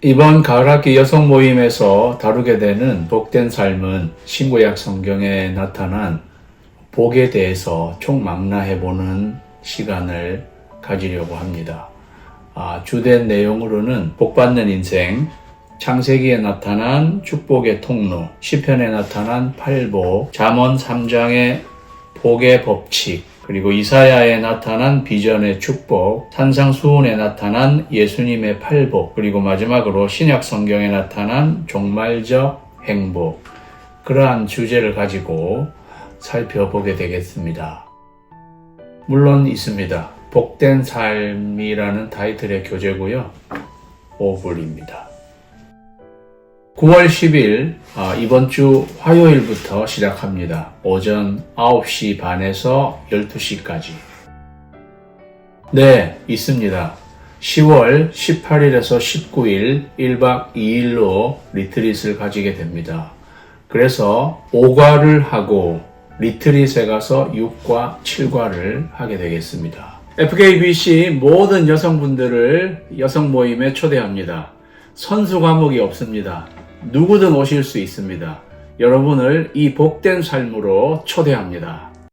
이번 가을학기 여성 모임에서 다루게 되는 복된 삶은 신구약 성경에 나타난 복에 대해서 총망라해 보는 시간을 가지려고 합니다. 아, 주된 내용으로는 복받는 인생, 창세기에 나타난 축복의 통로, 시편에 나타난 팔복, 잠언 3장의 복의 법칙, 그리고 이사야에 나타난 비전의 축복, 산상수훈에 나타난 예수님의 팔복, 그리고 마지막으로 신약 성경에 나타난 종말적 행복, 그러한 주제를 가지고 살펴보게 되겠습니다. 물론 있습니다. 복된 삶이라는 타이틀의 교재고요. 5불입니다. 9월 10일 아, 이번 주 화요일부터 시작합니다. 오전 9시 반에서 12시까지. 네, 있습니다. 10월 18일에서 19일 1박 2일로 리트릿을 가지게 됩니다. 그래서 5과를 하고 리트릿에 가서 6과, 7과를 하게 되겠습니다. FKBC 모든 여성분들을 여성 모임에 초대합니다. 선수 과목이 없습니다. 누구든 오실 수 있습니다. 여러분을 이 복된 삶으로 초대합니다.